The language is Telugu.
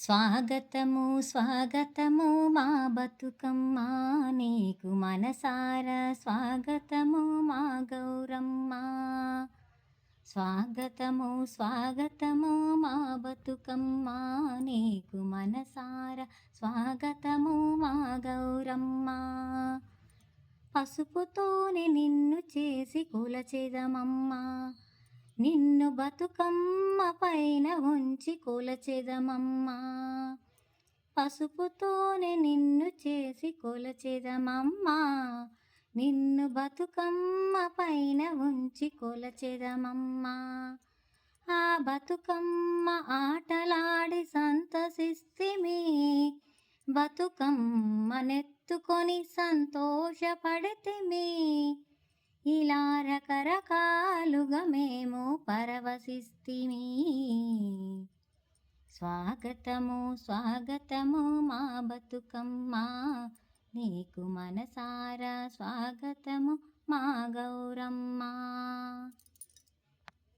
స్వాగతము స్వాగతము మా బతుకమ్మ. నీకు మనసార స్వాగతము మా గౌరమ్మ. స్వాగతము స్వాగతము మా బతుకమ్మ. నీకు మనసార స్వాగతము మా గౌరమ్మ. పసుపుతోనే నిన్ను చేసి కొలచెదమమ్మా. నిన్ను బతుకమ్మ పైన ఉంచి కొలచెదమమ్మా. పసుపుతోనే నిన్ను చేసి కొలచెదమమ్మా. నిన్ను బతుకమ్మ పైన ఉంచి కొలచెదమమ్మా. ఆ బతుకమ్మ ఆటలాడి సంతసిస్తిమి బతుకమ్మ నెత్తుకొని సంతోషపడితిమి ఇలా రకరకాలుగా మేము పరవశిస్తిమి. స్వాగతము స్వాగతము మా బతుకమ్మ. నీకు మనసారా స్వాగతము మా గౌరమ్మా.